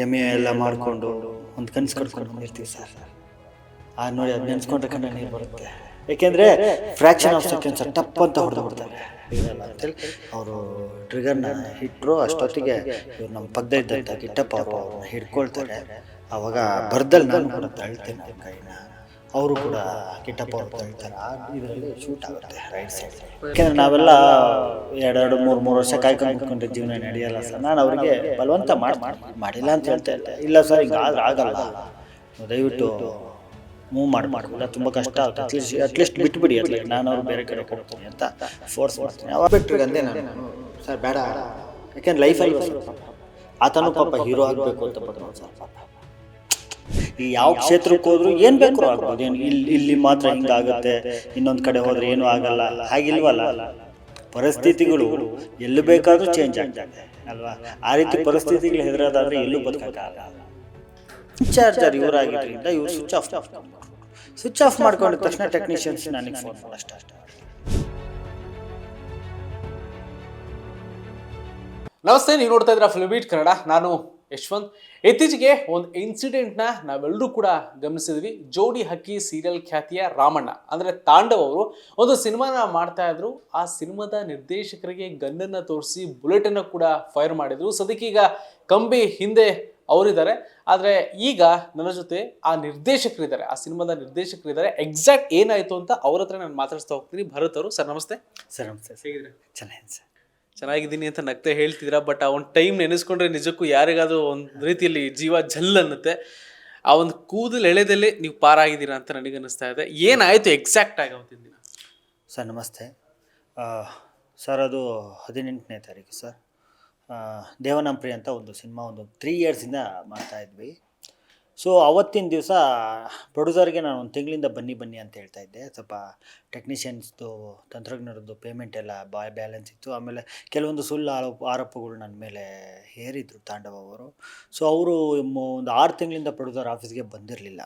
M A ಎಲ್ಲ ಮಾಡಿಕೊಂಡು ಒಂದು ಕನಸು ಕಟ್ಕೊಂಡು ಬಂದಿರ್ತೀವಿ ಸರ್. ಆ ನೋಡಿ ಅದು ನೆನೆಸ್ಕೊಂಡ್ರೆ ಕಣ್ಣ ನೀರು ಬರುತ್ತೆ. ಯಾಕೆಂದರೆ ಫ್ರ್ಯಾಕ್ಷನ್ ಆಫ್ ಸೆಕೆಂಡ್ಸ್ ಟಪ್ ಅಂತ ಹೊಡೆದು ಬಿಡ್ತಾರೆ. ಇರಲ್ಲ ಅಂತೇಳಿ ಅವರು ಟ್ರಿಗರ್ನ ಹಿಟ್ಟರು ಅಷ್ಟೊತ್ತಿಗೆ ಇವ್ರು ನಮ್ಮ ಪಕ್ಕದ ಇದ್ದಂಥ ಗಿಟ್ಟಪ್ಪ ಅವರು ಅವ್ರನ್ನ ಹಿಡ್ಕೊಳ್ತಾರೆ. ಅವಾಗ ಬರ್ದಲ್ಲಿ ನಾನು ಕೂಡ ತಳ್ತೇನೆ ಕೈನ. ಅವರು ಕೂಡ ಕಿಟ್ಟಪ್ಪ ಅವರು ತಳ್ತಾರೆ ಆ ಇದರಲ್ಲಿ ಶೂಟ್ ಆಗುತ್ತೆ ರೈಟ್ ಸೈಡ್ ಯಾಕೆಂದ್ರೆ ನಾವೆಲ್ಲ ಎರಡೆರಡು ಮೂರು ಮೂರು ವರ್ಷ ಕಾಯ್ಕೊಂಡು ಕುತ್ಕೊಂಡ್ರೆ ಜೀವನ ನಡೆಯಲ್ಲ ಸರ್. ನಾನು ಅವರಿಗೆ ಬಲವಂತ ಮಾಡಿ ಮಾಡಿಲ್ಲ ಅಂತ ಹೇಳ್ತಾ ಇಲ್ಲ ಇಲ್ಲ ಸರ್ ಹಿಂಗೆ ಆದ್ರೆ ಆಗಲ್ಲ. ದಯವಿಟ್ಟು ಮೂವ್ ಮಾಡಿ ಮಾಡಬಾರ್ದು ತುಂಬ ಕಷ್ಟ ಆಗುತ್ತೆ. ಅಟ್ಲೀಸ್ಟ್ ಅಟ್ಲೀಸ್ಟ್ ಬಿಟ್ಬಿಡಿ ಅಟ್ಲೀಸ್ಟ್ ನಾನು ಅವ್ರು ಬೇರೆ ಕಡೆ ಕೊಡ್ತೀನಿ ಅಂತ ಫೋರ್ಸ್ ಮಾಡ್ತೀನಿ. ಅವಾಗ ಬಿಟ್ಟರು ಅಂದೆ ನಾನು ಸರ್ ಬೇಡ. ಯಾಕೆಂದ್ರೆ ಲೈಫಲ್ಲಿ ಆತನೂ ಪಾಪ ಹೀರೋ ಆಗಬೇಕು ಅಂತ ಬಂದನು ಸರ್ ಪಾಪ. ಈ ಯಾವ ಕ್ಷೇತ್ರಕ್ಕೆ ಹೋದ್ರು ಏನ್ ಬೇಕು ಆಗ್ಬೋದು. ಏನು ಇಲ್ಲಿ ಇಲ್ಲಿ ಮಾತ್ರ ಹಿಂಗಾಗುತ್ತೆ, ಇನ್ನೊಂದು ಕಡೆ ಹೋದ್ರೆ ಏನೂ ಆಗಲ್ಲ. ಹಾಗಿಲ್ವಲ್ಲ? ಪರಿಸ್ಥಿತಿಗಳು ಎಲ್ಲಿ ಬೇಕಾದ್ರೂ ಚೇಂಜ್ ಆಗ್ತದೆ, ಅಲ್ವಾ? ಆ ರೀತಿ ಪರಿಸ್ಥಿತಿಗಳು ಹೆದರೋದಾದ್ರೆ ಎಲ್ಲೂ ಬದುಕಕ್ಕಾಗಲ್ಲ ಚಾರ್ಜರ್ ಇವರಾಗಿದ್ದರಿಂದ ಇವ್ರು ಸ್ವಿಚ್ ಆಫ್ ಸ್ವಿಚ್ ಆಫ್ ಮಾಡ್ಕೊಂಡ ತಕ್ಷಣ ಟೆಕ್ನಿಷಿಯನ್ಸ್ ನನಗೆ ಫೋನ್ ಅಷ್ಟೇ ನಮಸ್ತೆ, ನೀವು ನೋಡ್ತಾ ಇದ್ದೀರಾ ಬೀಟ್ ಕನ್ನಡ ನಾನು ಯಶವಂತ್. ಇತ್ತೀಚೆಗೆ ಒಂದು ಇನ್ಸಿಡೆಂಟ್ನ ನಾವೆಲ್ಲರೂ ಕೂಡ ಗಮನಿಸಿದ್ವಿ. ಜೋಡಿ ಹಕ್ಕಿ ಸೀರಿಯಲ್ ಖ್ಯಾತಿಯ ರಾಮಣ್ಣ. ಅಂದರೆ ತಾಂಡವ್ ಅವರು ಒಂದು ಸಿನಿಮಾನ ಮಾಡ್ತಾ ಇದ್ರು. ಆ ಸಿನಿಮಾದ ನಿರ್ದೇಶಕರಿಗೆ ಗನ್ನನ್ನು ತೋರಿಸಿ ಬುಲೆಟನ್ನು ಕೂಡ ಫೈರ್ ಮಾಡಿದರು. ಸದ್ಯಕ್ಕೀಗ ಕಂಬಿ ಹಿಂದೆ ಅವರಿದ್ದಾರೆ. ಆದರೆ ಈಗ ನನ್ನ ಜೊತೆ ಆ ನಿರ್ದೇಶಕರಿದ್ದಾರೆ. ಆ ಸಿನಿಮಾದ ನಿರ್ದೇಶಕರಿದ್ದಾರೆ. ಎಕ್ಸಾಕ್ಟ್ ಏನಾಯಿತು ಅಂತ ಅವ್ರ ಹತ್ರ ನಾನು ಮಾತಾಡಿಸ್ತಾ ಹೋಗ್ತೀನಿ. ಭರತ್ ಅವರು ಸರ್ ನಮಸ್ತೆ. ಸರ್ ನಮಸ್ತೆ. ಹೇಗಿದ್ರೆ ಚೆನ್ನಾಗಿದೆ ಸರ್. ಚೆನ್ನಾಗಿದ್ದೀನಿ ಅಂತ ನಗ್ತೆ ಹೇಳ್ತಿದ್ದೀರಾ ಬಟ್ ಆ ಒಂದು ಟೈಮ್ ನೆನೆಸ್ಕೊಂಡ್ರೆ ನಿಜಕ್ಕೂ ಯಾರಿಗಾದ್ರೂ ಒಂದು ರೀತಿಯಲ್ಲಿ ಜೀವ ಜಲ್ ಅನ್ನುತ್ತೆ. ಆ ಒಂದು ಕೂದಲು ಎಳೆದಲ್ಲಿ ನೀವು ಪಾರಾಗಿದ್ದೀರಾ ಅಂತ ನನಗೆ ಅನ್ನಿಸ್ತಾ ಇದೆ. ಏನಾಯಿತು ಎಕ್ಸಾಕ್ಟ್ ಆಗಿ ಅವತ್ತಿನ ದಿನ? ಸರ್, ನಮಸ್ತೆ. ಸರ್, ಅದು ಹದಿನೆಂಟನೇ ತಾರೀಕು ಸರ್. ದೇವನಂಪ್ರಿ ಅಂತ ಒಂದು ಸಿನಿಮಾ, ಒಂದು ತ್ರೀ ಇಯರ್ಸಿಂದ ಮಾಡ್ತಾ ಇದ್ವಿ. ಸೊ ಅವತ್ತಿನ ದಿವಸ ಪ್ರೊಡ್ಯೂಸರ್ಗೆ ನಾನು ಒಂದು ತಿಂಗಳಿಂದ ಬನ್ನಿ ಬನ್ನಿ ಅಂತ ಹೇಳ್ತಾ ಇದ್ದೆ. ಸ್ವಲ್ಪ ಟೆಕ್ನಿಷಿಯನ್ಸ್ದು ತಂತ್ರಜ್ಞರದ್ದು ಪೇಮೆಂಟ್ ಎಲ್ಲ ಬಾಯ್ ಬ್ಯಾಲೆನ್ಸ್ ಇತ್ತು. ಆಮೇಲೆ ಕೆಲವೊಂದು ಸುಳ್ಳು ಆರೋಪ ಆರೋಪಗಳು ನನ್ನ ಮೇಲೆ ಹೇರಿದ್ರು ತಾಂಡವ ಅವರು. ಸೊ ಅವರು ಒಂದು ಆರು ತಿಂಗಳಿಂದ ಪ್ರೊಡ್ಯೂಸರ್ ಆಫೀಸ್ಗೆ ಬಂದಿರಲಿಲ್ಲ.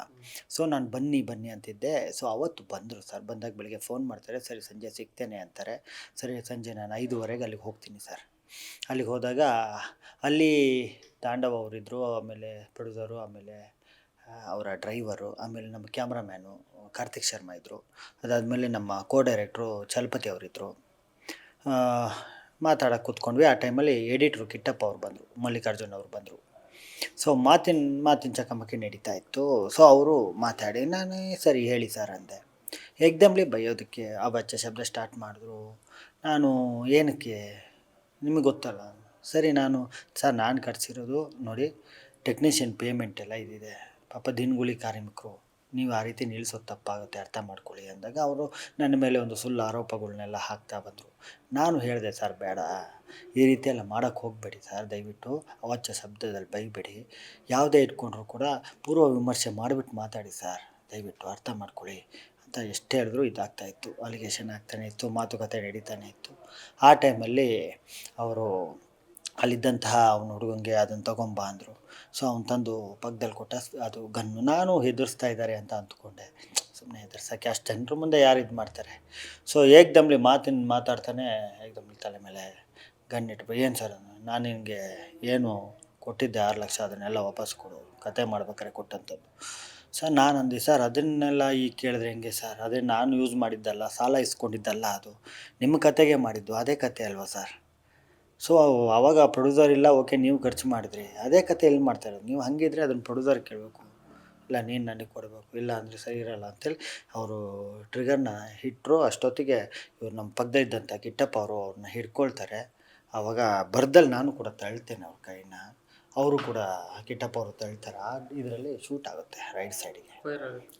ಸೊ ನಾನು ಬನ್ನಿ ಬನ್ನಿ ಅಂತಿದ್ದೆ. ಸೊ ಅವತ್ತು ಬಂದರು ಸರ್. ಬಂದಾಗ ಬೆಳಿಗ್ಗೆ ಫೋನ್ ಮಾಡ್ತಾರೆ. ಸರಿ, ಸಂಜೆ ಸಿಗ್ತೇನೆ ಅಂತಾರೆ. ಸರಿ, ಸಂಜೆ ನಾನು ಐದುವರೆಗೆ ಅಲ್ಲಿಗೆ ಹೋಗ್ತೀನಿ ಸರ್. ಅಲ್ಲಿಗೆ ಹೋದಾಗ ಅಲ್ಲಿ ತಾಂಡವ ಅವರಿದ್ದರು ಆಮೇಲೆ ಪ್ರೊಡ್ಯೂಸರು, ಆಮೇಲೆ ಅವರ ಡ್ರೈವರು, ಆಮೇಲೆ ನಮ್ಮ ಕ್ಯಾಮ್ರಾಮ್ಯಾನು ಕಾರ್ತಿಕ್ ಶರ್ಮಾ ಇದ್ದರು ಅದಾದಮೇಲೆ ನಮ್ಮ ಕೋ ಡೈರೆಕ್ಟ್ರು ಚಲಪತಿ ಅವರಿದ್ದರು ಮಾತಾಡೋಕೆ ಕೂತ್ಕೊಂಡ್ವಿ. ಆ ಟೈಮಲ್ಲಿ ಎಡಿಟ್ರು ಕಿಟ್ಟಪ್ಪ ಅವ್ರು ಬಂದರು, ಮಲ್ಲಿಕಾರ್ಜುನ್ ಅವರು ಬಂದರು. ಸೊ ಮಾತಿನ ಮಾತಿನ ಚಕಮಕಿ ನಡೀತಾ ಇತ್ತು. ಸೊ ಅವರು ಮಾತಾಡಿ, ನಾನು ಸರಿ ಹೇಳಿ ಸರ್ ಅಂದೆ. ಎಕ್ದಮ್ಲಿ ಬೈಯೋದಕ್ಕೆ ಅಬಚ್ಚ ಶಬ್ದ ಸ್ಟಾರ್ಟ್ ಮಾಡಿದ್ರು. ನಾನು ಏನಕ್ಕೆ, ನಿಮಗೆ ಗೊತ್ತಲ್ಲ. ಸರಿ, ನಾನು, ಸರ್, ನಾನು ಕಟ್ಸಿರೋದು ನೋಡಿ ಟೆಕ್ನಿಷಿಯನ್ ಪೇಮೆಂಟ್ ಎಲ್ಲ ಇದಿದೆ. ಪಾಪ ದಿನಗೂಲಿ ಕಾರ್ಮಿಕರು, ನೀವು ಆ ರೀತಿ ನಿಲ್ಲಿಸೋದು ತಪ್ಪಾಗುತ್ತೆ, ಅರ್ಥ ಮಾಡ್ಕೊಳ್ಳಿ ಅಂದಾಗ ಅವರು ನನ್ನ ಮೇಲೆ ಒಂದು ಸುಳ್ಳು ಆರೋಪಗಳನ್ನೆಲ್ಲ ಹಾಕ್ತಾ ಬಂದರು. ನಾನು ಹೇಳಿದೆ, ಸರ್, ಬೇಡ. ಈ ರೀತಿ ಎಲ್ಲ ಮಾಡೋಕ್ಕೆ ಹೋಗಬೇಡಿ ಸರ್. ದಯವಿಟ್ಟು ಅವಾಚ್ಯ ಶಬ್ದದಲ್ಲಿ ಬೈಬೇಡಿ. ಯಾವುದೇ ಇಟ್ಕೊಂಡ್ರು ಕೂಡ ಪೂರ್ವ ವಿಮರ್ಶೆ ಮಾಡಿಬಿಟ್ಟು ಮಾತಾಡಿ ಸರ್. ದಯವಿಟ್ಟು ಅರ್ಥ ಮಾಡ್ಕೊಳ್ಳಿ. ಅಂತ ಎಷ್ಟು ಹೇಳಿದ್ರು ಇದಾಗ್ತಾ ಇತ್ತು. ಅಲಿಗೇಷನ್ ಆಗ್ತಾನೆ ಇತ್ತು, ಮಾತುಕತೆ ನಡೀತಾನೆ ಇತ್ತು. ಆ ಟೈಮಲ್ಲಿ ಅವರು ಅಲ್ಲಿದ್ದಂತಹ ಅವನ ಹುಡುಗಂಗೆ ಅದನ್ನು ತಗೊಂಬ ಅಂದರು. ಸೊ ಅವ್ನು ತಂದು ಪಕ್ಕದಲ್ಲಿ ಕೊಟ್ಟ ಅದು ಗನ್ನು ನಾನು ಹೆದರ್ಸ್ತಾ ಇದ್ದಾರೆ ಅಂತ ಅಂದ್ಕೊಂಡೆ ಸುಮ್ಮನೆ ಹೆದರ್ಸೋಕ್ಕೆ ಅಷ್ಟು ಜನರ ಮುಂದೆ ಯಾರು ಇದು ಮಾಡ್ತಾರೆ? ಸೊ ಏಕ್ದಮ್ಲಿ ಮಾತಿನ ಮಾತಾಡ್ತಾನೆ ಏಕ್ದಮ್ಲಿ ತಲೆ ಮೇಲೆ ಗನ್ ಇಟ್ಬಿಟ್ಟು ಏನು ಸರ್ ನಾನು ನಿನಗೆ ಏನು ಕೊಟ್ಟಿದ್ದೆ ಆರು ಲಕ್ಷ, ಅದನ್ನೆಲ್ಲ ವಾಪಸ್ ಕೊಡು, ಕತೆ ಮಾಡ್ಬೇಕಾರೆ ಕೊಟ್ಟಂಥದ್ದು ಸರ್ ನಾನು ಅಂದೆ, ಸರ್, ಅದನ್ನೆಲ್ಲ ಈಗ ಕೇಳಿದ್ರೆ ಹೆಂಗೆ ಸರ್? ಅದೇ ನಾನು ಯೂಸ್ ಮಾಡಿದ್ದಲ್ಲ, ಸಾಲ ಇಸ್ಕೊಂಡಿದ್ದಲ್ಲ ಅದು. ನಿಮ್ಮ ಕತೆಗೆ ಮಾಡಿದ್ದು, ಅದೇ ಕತೆ ಅಲ್ವಾ ಸರ್? ಸೊ ಆವಾಗ ಪ್ರೊಡ್ಯೂಸರ್ ಇಲ್ಲ ಓಕೆ ನೀವು ಖರ್ಚು ಮಾಡಿದ್ರಿ. ಅದೇ ಕತೆ ಎಲ್ಲಿ ಮಾಡ್ತಾ ಇರೋದು? ನೀವು ಹಾಗಿದ್ರೆ ಅದನ್ನು ಪ್ರೊಡ್ಯೂಸರ್ ಕೇಳಬೇಕು. ಇಲ್ಲ ನೀನು ನನಗೆ ಕೊಡಬೇಕು. ಇಲ್ಲ ಅಂದರೆ ಸರಿ ಇರಲ್ಲ ಅಂತೇಳಿ ಅವರು ಟ್ರಿಗರ್ನ ಹಿಟ್ಟರು ಅಷ್ಟೊತ್ತಿಗೆ ಇವ್ರು ನಮ್ಮ ಪಕ್ಕದ ಇದ್ದಂಥ ಕಿಟ್ಟಪ್ಪ ಅವರು ಅವ್ರನ್ನ ಹಿಡ್ಕೊಳ್ತಾರೆ. ಆವಾಗ ಬರ್ದಲ್ಲಿ ನಾನು ಕೂಡ ತಳ್ತೇನೆ ಅವ್ರ ಕೈನ. ಅವರು ಕೂಡ ಕಿಟ್ಟಪ್ಪ ಅವರು ತಳ್ತಾರೆ. ಆ ಇದರಲ್ಲಿ ಶೂಟ್ ಆಗುತ್ತೆ ರೈಟ್ ಸೈಡಿಗೆ